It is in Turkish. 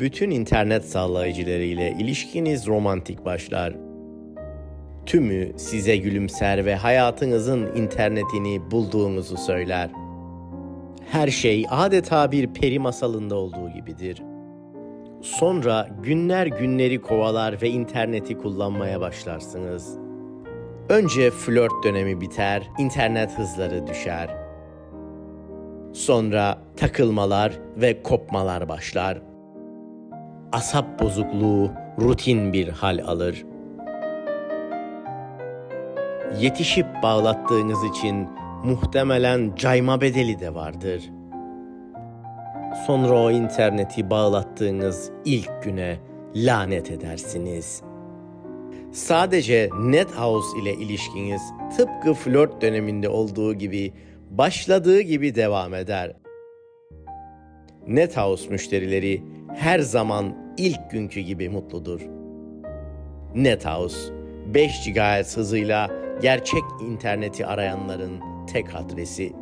bütün internet sağlayıcıları ile ilişkiniz romantik başlar. Tümü size gülümser ve hayatınızın internetini bulduğunuzu söyler. Her şey adeta bir peri masalında olduğu gibidir. Sonra günler günleri kovalar ve interneti kullanmaya başlarsınız. Önce flört dönemi biter, internet hızları düşer. Sonra takılmalar ve kopmalar başlar. Asap bozukluğu rutin bir hal alır. Yetişip bağlattığınız için muhtemelen cayma bedeli de vardır. Sonra o interneti bağlattığınız ilk güne lanet edersiniz. Sadece NetHouse ile ilişkiniz tıpkı flört döneminde olduğu gibi başladığı gibi devam eder. NetHouse müşterileri her zaman ilk günkü gibi mutludur. NetHouse 5 GHz hızıyla gerçek interneti arayanların tek adresi